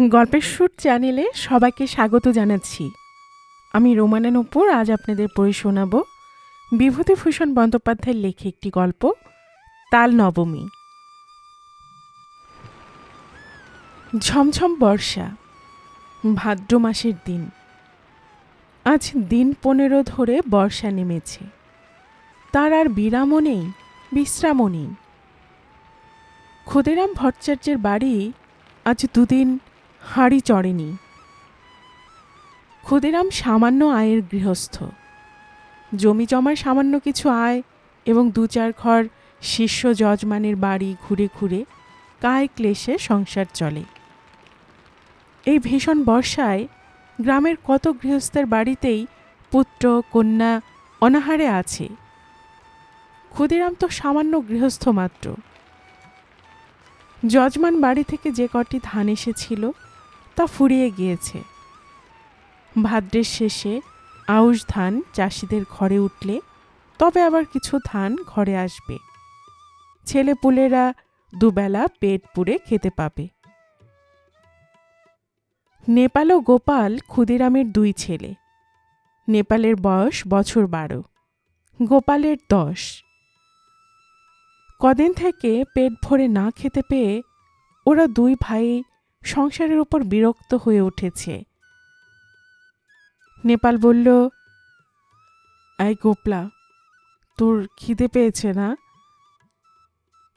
গল্পের সুর চ্যানেলে সবাইকে স্বাগত জানাচ্ছি। আমি রোমানের নূপুর, আজ আপনাদের পড়ে শোনাব বিভূতিভূষণ বন্দ্যোপাধ্যায়ের লেখে একটি গল্প, তাল নবমী। ঝমঝম বর্ষা, ভাদ্র মাসের দিন। আজ দিন পনেরো ধরে বর্ষা নেমেছে। তার আর বিরামও নেই, বিশ্রামও নেই। ক্ষুদিরাম ভট্টাচার্যের বাড়ি আজ দুদিন হাঁড়ি চড়েনি। ক্ষুদিরাম সামান্য আয়ের গৃহস্থ। জমি জমার সামান্য কিছু আয় এবং দু চার ঘর শিষ্য যজমানের বাড়ি ঘুরে ঘুরে কায় ক্লেশে সংসার চলে। এই ভীষণ বর্ষায় গ্রামের কত গৃহস্থের বাড়িতেই পুত্র, কন্যা অনাহারে আছে। ক্ষুদিরাম তো সামান্য গৃহস্থ মাত্র। যজমান বাড়ি থেকে যে কটি ধান এসেছিল তা ফুরিয়ে গিয়েছে। ভাদ্রের শেষে আউশ ধান চাষিদের ঘরে উঠলে তবে আবার কিছু ধান ঘরে আসবে। ছেলেপুলেরা দুবেলা পেট পুড়ে খেতে পাবে। নেপাল ও গোপাল ক্ষুদিরামের দুই ছেলে। নেপালের বয়স বছর বারো, গোপালের দশ। কদিন থেকে পেট ভরে না খেতে পেয়ে ওরা দুই ভাই সংসারের উপর বিরক্ত হয়ে উঠেছে। নেপাল বলল এই গোপলা, তোর খিদে পেয়েছে না?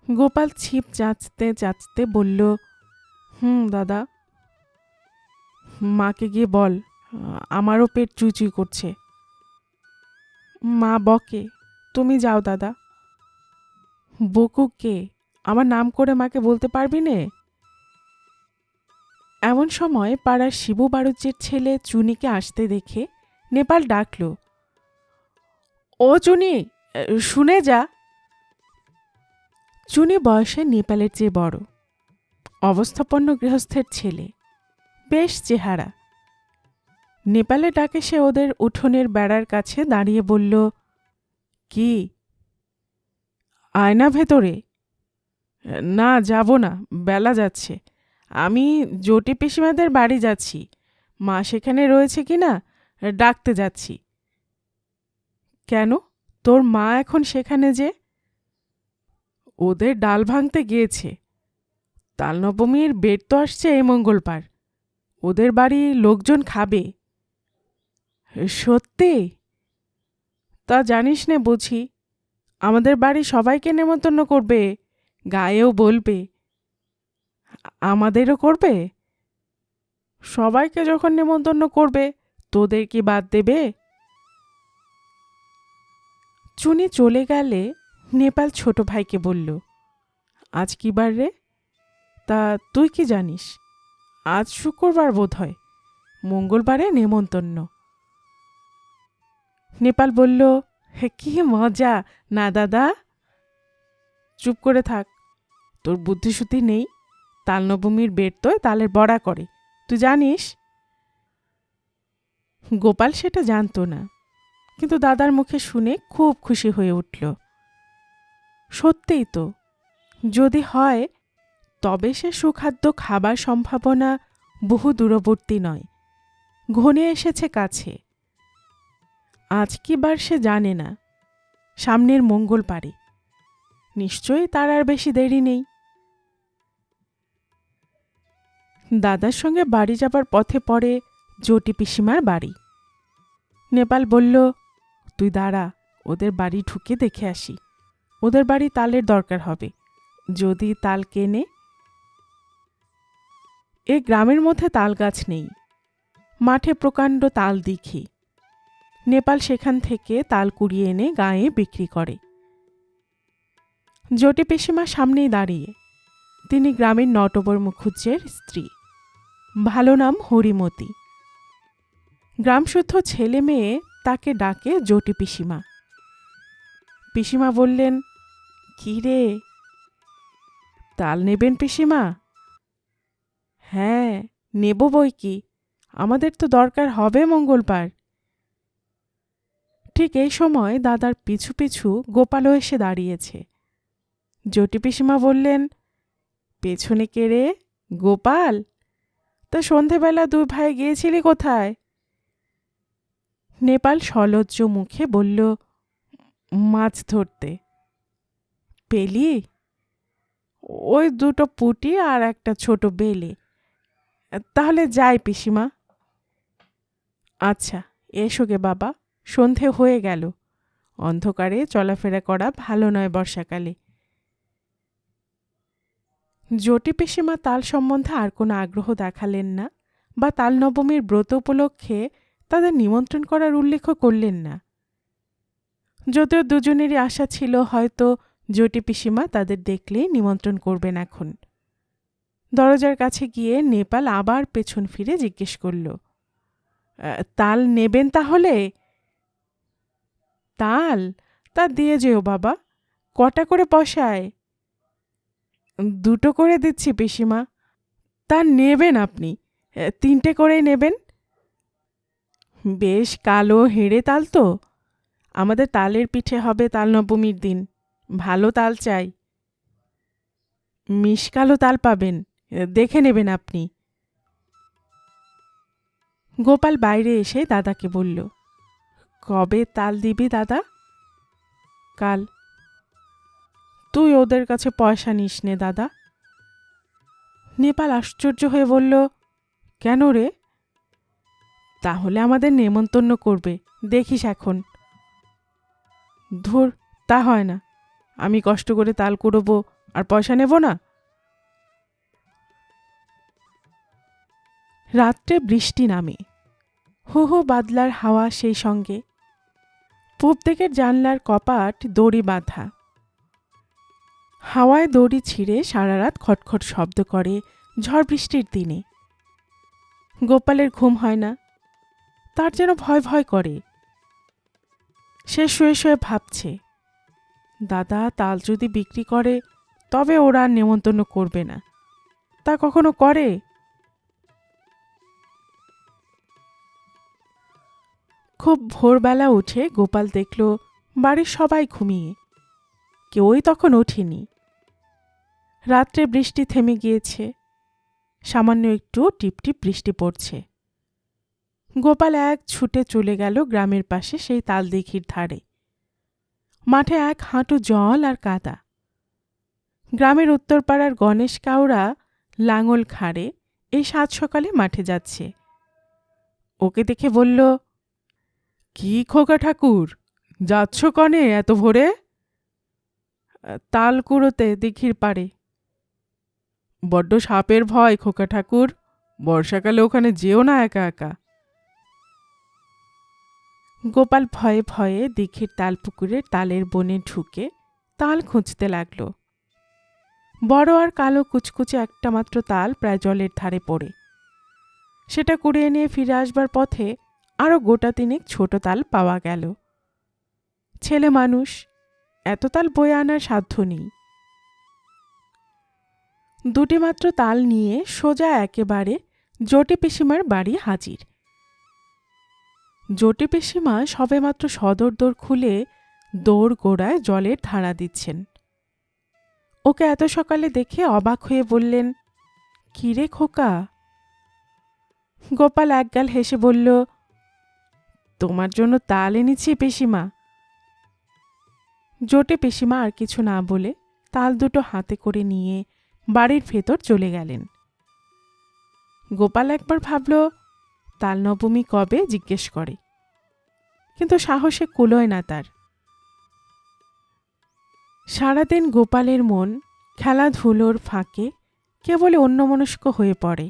গোপাল ছিপ চাচতে চাচতে বলল, হুম, দাদা। মাকে গিয়ে বল, আমারও পেট চুচুই করছে। মা বকে, তুমি যাও, দাদা। বকু কে আমার নাম করে মাকে বলতে পারবি নে? এমন সময় পাড়ার শিবু বাড়ুজ্যের ছেলে চুনিকে আসতে দেখে নেপাল ডাকল, ও চুনি শুনে যা। চুনি বয়সে নেপালের চেয়ে বড়। অবস্থাপন্ন গৃহস্থের ছেলে, বেশ চেহারা। নেপালে ডাকে সে ওদের উঠোনের বেড়ার কাছে দাঁড়িয়ে বলল, কি? আয়না ভেতরে। না, যাব না, বেলা যাচ্ছে। আমি জটি পিসিমাদের বাড়ি যাচ্ছি। মা সেখানে রয়েছে কি না? ডাকতে যাচ্ছি। কেন? তোর মা এখন সেখানে যে? ওদের ডাল ভাঙতে গিয়েছে। তালনবমীর বেড তো আসছে এই মঙ্গলবার। ওদের বাড়ি লোকজন খাবে। সত্যি? তা জানিস নে বুঝি। আমাদের বাড়ি সবাইকে নেমন্তন্ন করবে, গায়েও বলবে। আমাদেরও করবে? সবাইকে যখন নেমন্তন্ন করবে, তোদের কি বাদ দেবে? চুনি চলে গেলে নেপাল ছোট ভাইকে বলল, আজ কি বার রে? তা তুই কি জানিস? আজ শুক্রবার বোধ হয় মঙ্গলবারে নেমন্তন্ন। নেপাল বলল, হে, কি মজা, না দাদা? চুপ করে থাক। তোর বুদ্ধিশুদ্ধি নেই। তালনবমীর বেড তো তালের বড়া করে। তুই জানিস? গোপাল সেটা জানতো না, কিন্তু দাদার মুখে শুনে খুব খুশি হয়ে উঠল। সত্যিই তো, যদি হয়, তবে সে সুখাদ্য খাবার সম্ভাবনা বহু দূরবর্তী নয়। ঘনে এসেছে কাছে। আজ কি বার সে জানে না, সামনের মঙ্গল পারে নিশ্চয়ই তার আর বেশি দেরি নেই। দাদার সঙ্গে বাড়ি যাবার পথে পড়ে জটি পিসিমার বাড়ি। নেপাল বলল, তুই দাঁড়া, ওদের বাড়ি ঢুকে দেখে আসি। ওদের বাড়ি তালের দরকার হবে। যদি তাল কেনে এ গ্রামের মধ্যে তাল গাছ নেই। মাঠে প্রকাণ্ড তাল দিঘি। নেপাল সেখান থেকে তাল কুড়িয়ে এনে গায়ে বিক্রি করে। জটি পেশিমা সামনেই দাঁড়িয়ে। তিনি গ্রামের নটবর মুখুজ্জের স্ত্রী। ভালো নাম হরিমতি। গ্রামশুদ্ধ ছেলে মেয়ে তাকে ডাকে জটি পিসিমা। পিসিমা বললেন, কি রে? তাল নেবেন পিসিমা? হ্যাঁ নেব বই কি? আমাদের তো দরকার হবে মঙ্গলবার। ঠিক এই সময় দাদার পিছু পিছু গোপালও এসে দাঁড়িয়েছে। জটি পিসিমা বললেন, পেছনে কে রে? গোপাল? তা সন্ধেবেলা দুই ভাই গিয়েছিলি কোথায়? নেপাল সলজ্জ মুখে বলল, মাছ ধরতে। পেলি? ওই দুটো পুটি আর একটা ছোট বেলে। তাহলে যাই পিসিমা। আচ্ছা এসো গে বাবা, সন্ধে হয়ে গেল। অন্ধকারে চলাফেরা করা ভালো নয় বর্ষাকালে। জটি পিসিমা তাল সম্বন্ধে আর কোনো আগ্রহ দেখালেন না বা তাল নবমীর ব্রত উপলক্ষে তাদের নিমন্ত্রণ করার উল্লেখ করলেন না। যদিও দুজনেরই আশা ছিল হয়তো জটি পিসিমা তাদের দেখলেই নিমন্ত্রণ করবেন এখন। দরজার কাছে গিয়ে নেপাল আবার পেছন ফিরে জিজ্ঞেস করল তাল নেবেন তাহলে? তাল? তা দিয়ে যেও বাবা। কটা করে পয়সায় দুটো করে দিচ্ছি পিসিমা। তা নেবেন আপনি। তিনটে করেই নেবেন। বেশ কালো হেঁড়ে তাল তো। আমাদের তালের পিঠে হবে তাল নবমীর দিন। ভালো তাল চাই। মিশকালো তাল পাবেন। দেখে নেবেন আপনি। গোপাল বাইরে এসে দাদাকে বলল, কবে তাল দিবি দাদা? কাল। তুই ওদের কাছে পয়সা নিস নে, দাদা। নেপাল আশ্চর্য হয়ে বলল, কেন রে? তাহলে আমাদের নেমন্তন্ন করবে, দেখিস এখন। ধুর, তা হয় না। আমি কষ্ট করে তাল কুড়োবো আর পয়সা নেব না? রাত্রে বৃষ্টি নামে। হু হু বাদলার হাওয়া সেই সঙ্গে। পূব দিকের জানলার কপাট দড়ি বাঁধা। হাওয়ায় দড়ি ছিঁড়ে সারা রাত খটখট শব্দ করে ঝড় বৃষ্টির দিনে। গোপালের ঘুম হয় না। তার যেন ভয় ভয় করে। সে শুয়ে শুয়ে ভাবছে, দাদা, তাল যদি বিক্রি করে, তবে ওরা আর নেমন্তন্ন করবে না। তা কখনো করে? খুব ভোরবেলা উঠে গোপাল দেখল বাড়ির সবাই ঘুমিয়ে। কেউই তখন ওঠেনি। রাত্রে বৃষ্টি থেমে গিয়েছে। সামান্য একটু টিপটিপ বৃষ্টি পড়ছে। গোপাল এক ছুটে চলে গেল গ্রামের পাশে সেই তালদিঘির ধারে। মাঠে এক হাঁটু জল আর কাদা। গ্রামের উত্তরপাড়ার গণেশ কাউরা লাঙল খাড়ে এই সাত সকালে মাঠে যাচ্ছে। ওকে দেখে বলল, কি খোকা ঠাকুর, যাচ্ছ কনে এত ভোরে? তাল কুড়োতে দিঘির পাড়ে। বড্ড সাপের ভয়, খোকা ঠাকুর। বর্ষাকালে ওখানে যেও না একা একা। গোপাল ভয়ে ভয়ে দিঘির তালপুকুরের তালের বনে ঢুকে তাল খুঁজতে লাগল। বড় আর কালো কুচকুচে একটা মাত্র তাল প্রায় জলের ধারে পড়ে। সেটা কুড়িয়ে নিয়ে ফিরে আসবার পথে আরও গোটা তিনেক ছোট তাল পাওয়া গেল। ছেলে মানুষ এত তাল বয়ে আনার সাধ্য নেই। দুটি মাত্র তাল নিয়ে সোজা একেবারে জটি পিসিমার বাড়ি হাজির। জটি পিসিমা সবেমাত্র সদর দোর খুলে দৌড় গোড়ায় জলের ধারা দিচ্ছেন। ওকে এত সকালে দেখে অবাক হয়ে বললেন, কিরে খোকা? গোপাল একগাল হেসে বলল, তোমার জন্য তাল এনেছি পিসিমা। জোটে পেশিমা আর কিছু না বলে তাল দুটো হাতে করে নিয়ে বাড়ির ভেতর চলে গেলেন। গোপাল একবার ভাবল, তাল নবমী কবে জিজ্ঞেস করে। কিন্তু সাহসে কুলোয় না তার। সারাদিন গোপালের মন খেলাধুলোর ফাঁকে কেবল অন্যমনস্ক হয়ে পড়ে।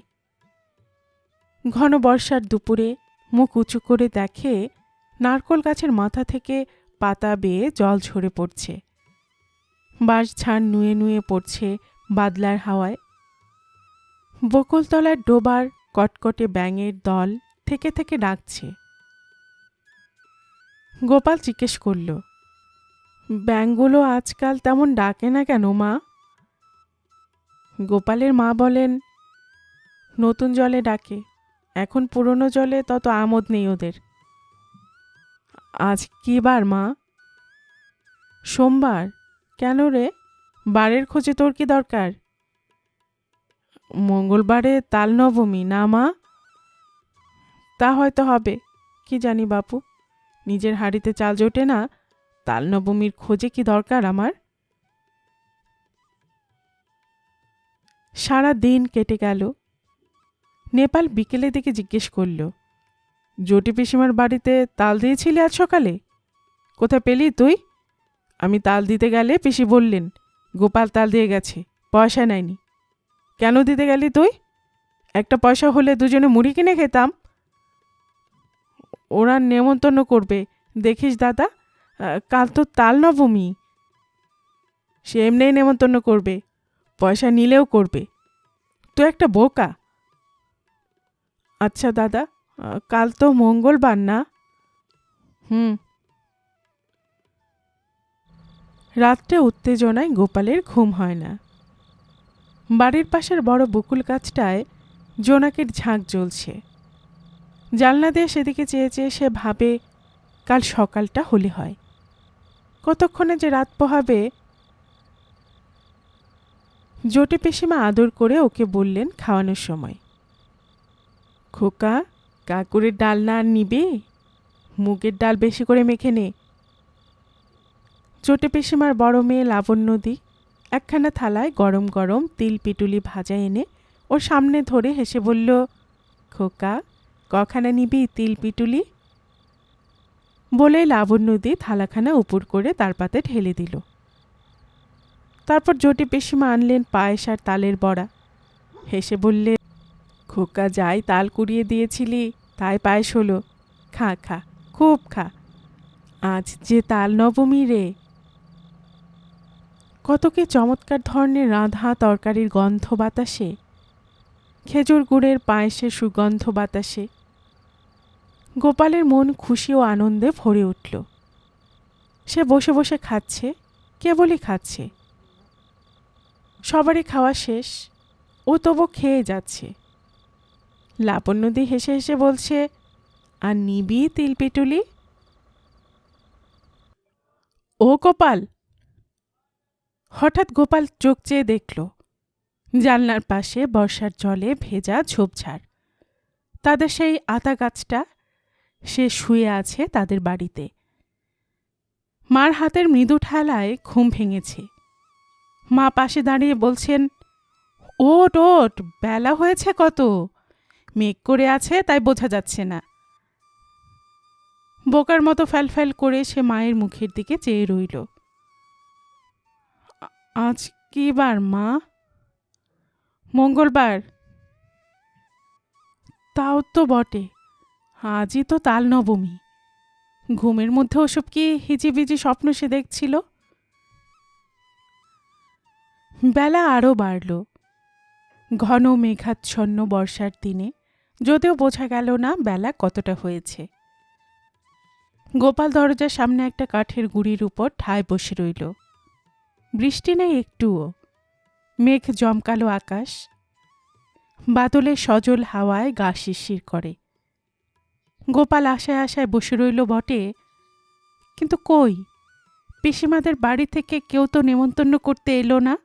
ঘন বর্ষার দুপুরে মুখ উঁচু করে দেখে নারকোল গাছের মাথা থেকে পাতা বেয়ে জল ঝরে পড়ছে। বাঁশ ঝাড় নুয়ে নুয়ে পড়ছে বাদলার হাওয়ায়। বকুলতলার ডোবার কটকটে ব্যাঙের দল থেকে থেকে ডাকছে। গোপাল জিজ্ঞেস করল, ব্যাঙগুলো আজকাল তেমন ডাকে না কেন, মা? গোপালের মা বলেন, নতুন জলে ডাকে, এখন পুরনো জলে তত আমোদ নেই ওদের। আজ কি বার, মা। সোমবার? কেন রে? বারের খোঁজে তোর কি দরকার? মঙ্গলবারে তাল নবমী না, মা? তা হয়তো হবে, কি জানি বাপু। নিজের হাড়িতে চাল জোটে না তাল নবমীর খোঁজে কি দরকার আমার? সারা দিন কেটে গেল। নেপাল বিকেলের দিকে জিজ্ঞেস করল জটি পিসিমার বাড়িতে তাল দিয়েছিলি আজ সকালে? কোথায় পেলি তুই? আমি তাল দিতে গেলে পিসি বললেন, গোপাল তাল দিয়ে গেছে, পয়সা নেয়নি। কেন দিতে গেলি তুই? একটা পয়সা হলে দুজনে মুড়ি কিনে খেতাম। ওরা নেমন্তন্ন করবে, দেখিস দাদা, কাল তো তাল নবমী। সে এমনিই নেমন্তন্ন করবে, পয়সা নিলেও করবে। তুই একটা বোকা। আচ্ছা দাদা কাল তো মঙ্গলবার না? হুম। রাত্রে উত্তেজনায় গোপালের ঘুম হয় না। বাড়ির পাশের বড় বকুল গাছটায় জোনাকের ঝাঁক জ্বলছে। জানলা দিয়ে সেদিকে চেয়ে চেয়ে সে ভাবে, কাল সকালটা হলে হয়। কতক্ষণে যে রাত পোহাবে? জোটে পেশিমা আদর করে ওকে বললেন খাওয়ানোর সময়। খোকা কাকুরের ডাল না নিবে? মুগের ডাল বেশি করে মেখে নে। চোটে পেশিমার বড় মেয়ে লাবণ্যদি একখানা থালায় গরম গরম তিল পিটুলি ভাজা এনে ওর সামনে ধরে হেসে বলল, খোকা, কখানা নিবি তিল পিটুলি? বলেই লাবণ্যদি থালাখানা উপর করে তার পাতে ঢেলে দিল। তারপর জটি পেশিমা আনলেন পায়েস আর তালের বড়া। হেসে বললে, খোকা, যাই তাল কুড়িয়ে দিয়েছিলি তাই পায়েস হলো খা খা, খুব খা। আজ যে তাল নবমী রে। কতকে চমৎকার ধরনের রাঁধা তরকারির গন্ধ বাতাসে। খেজুর গুড়ের পায়েসের সুগন্ধ বাতাসে। গোপালের মন খুশি ও আনন্দে ভরে উঠল। সে বসে বসে খাচ্ছে, কেবলই খাচ্ছে। সবারই খাওয়া শেষ, ও তবু খেয়ে যাচ্ছে। লাবণ্যদি হেসে হেসে বলছে, আর নিবি তিলপিটুলি? ও গোপাল। হঠাৎ গোপাল চোখ চেয়ে দেখল, জানলার পাশে বর্ষার জলে ভেজা ঝোপঝাড়। তাদের সেই আতা গাছটা, সে শুয়ে আছে তাদের বাড়িতে। মার হাতের মৃদু ঠেলায় ঘুম ভেঙেছে। মা পাশে দাঁড়িয়ে বলছেন, ওট ওট, বেলা হয়েছে কত? মেঘ করে আছে, তাই বোঝা যাচ্ছে না। বোকার মতো ফ্যালফ্যাল করে সে মায়ের মুখের দিকে চেয়ে রইল। আজ কি বার, মা? মঙ্গলবার। তাও তো বটে, আজই তো তাল নবমী। ঘুমের মধ্যে ওসব কি হিজিবিজি স্বপ্ন সে দেখছিল? বেলা আরও বাড়ল। ঘন মেঘাচ্ছন্ন বর্ষার দিনে যদিও বোঝা গেল না বেলা কতটা হয়েছে। গোপাল দরজার সামনে একটা কাঠের গুঁড়ির উপর ঠায় বসে রইল। বৃষ্টি নেই একটুও। মেঘ জমকালো আকাশ। বাদলে সজল হাওয়ায় গা শিরশির করে। গোপাল আশায় আশায় বসে রইল বটে। কিন্তু কই? পিসিমাদের বাড়ি থেকে কেউ তো নেমন্তন্ন করতে এলো না।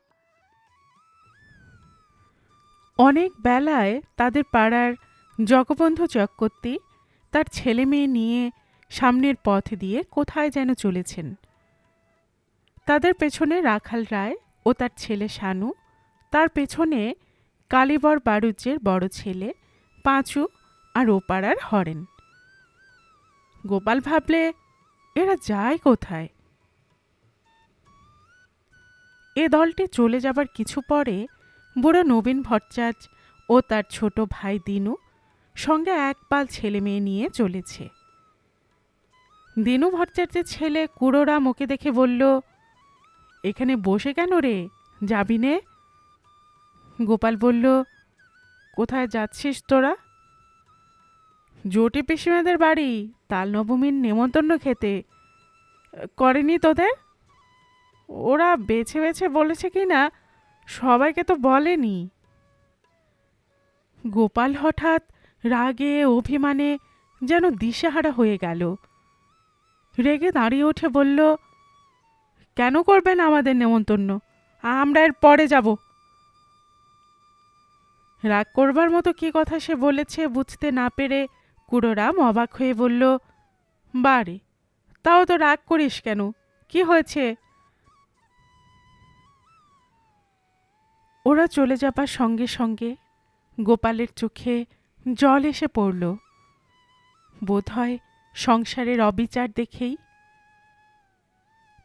অনেক বেলায় তাদের পাড়ার জগবন্ধু চক্রবর্তী তার ছেলে মেয়ে নিয়ে সামনের পথ দিয়ে কোথায় যেন চলেছেন। তাদের পেছনে রাখাল রায় ও তার ছেলে শানু, তার পেছনে কালীবর বাড়ুজ্যের বড় ছেলে পাঁচু আর ওপাড়ার হরেন। গোপাল ভাবলে, এরা যায় কোথায়? এ দলটি চলে যাবার কিছু পরে বুড়ো নবীন ভট্টাচার্য ও তার ছোট ভাই দিনু সঙ্গে এক পাল ছেলে মেয়ে নিয়ে চলেছে। দিনু ভট্টাচার্যের ছেলে কুড়োরা ওকে দেখে বলল, এখানে বসে কেন রে? যাবি নে? গোপাল বলল, কোথায় যাচ্ছিস তোরা? জোটে পিসিমাদের বাড়ি তাল নবমীর নেমন্তন্ন খেতে। করেনি তোদের? ওরা বেছে বেছে বলেছে কি না, সবাইকে তো বলেনি। গোপাল হঠাৎ রাগে, অভিমানে যেন দিশেহারা হয়ে গেল। রেগে দাঁড়িয়ে উঠে বলল, কেন করবেন আমাদের নেমন্তন্ন? আমরা এর পরে যাব। রাগ করবার মতো কী কথা সে বলেছে বুঝতে না পেরে কুড়োরাম অবাক হয়ে বলল, বারে, তাও তো রাগ করিস কেন? কি হয়েছে? ওরা চলে যাবার সঙ্গে সঙ্গে গোপালের চোখে জল এসে পড়ল। বোধহয় সংসারের অবিচার দেখেই।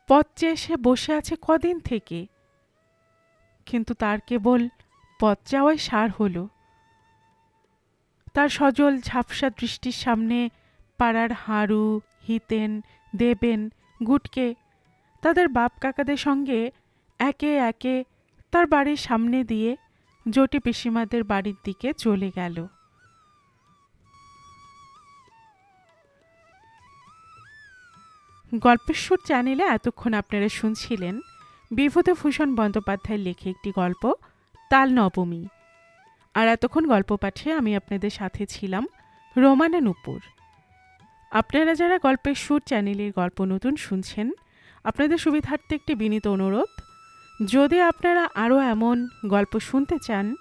পথে এসে বসে আছে কদিন থেকে। কিন্তু তার কেবল পথ যাওয়াই সার হল। তার সজল ঝাপসা দৃষ্টির সামনে পাড়ার হাঁড়ু, হিতেন, দেবেন, গুটকে, তাদের বাপ কাকাদের সঙ্গে একে একে তার বাড়ির সামনে দিয়ে জটি পিসিমাদের বাড়ির দিকে চলে গেল। গল্পের সুর চ্যানেলে এতক্ষণ আপনারা শুনছিলেন বিভূতিভূষণ বন্দ্যোপাধ্যায়ের লেখে একটি গল্প তাল নবমী আর এতক্ষণ গল্প পাঠে আমি আপনাদের সাথে ছিলাম রোমানা নুপুর। আপনারা যারা গল্পের সুর চ্যানেলের গল্প নতুন শুনছেন, আপনাদের সুবিধার্থে একটি বিনীত অনুরোধ, যদি আপনারা আরও এমন গল্প শুনতে চান,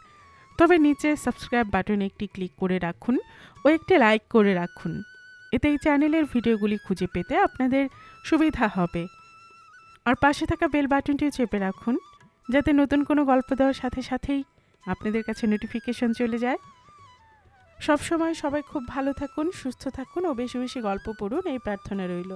তবে নিচে সাবস্ক্রাইব বাটনে একটি ক্লিক করে রাখুন ও একটি লাইক করে রাখুন। এতে এই চ্যানেলের ভিডিওগুলি খুঁজে পেতে আপনাদের সুবিধা হবে। আর পাশে থাকা বেল বাটনটিও চেপে রাখুন, যাতে নতুন কোনো গল্প দেওয়ার সাথে সাথেই আপনাদের কাছে নোটিফিকেশন চলে যায়। সবসময় সবাই খুব ভালো থাকুন, সুস্থ থাকুন ও বেশি বেশি গল্প পড়ুন, এই প্রার্থনা রইল।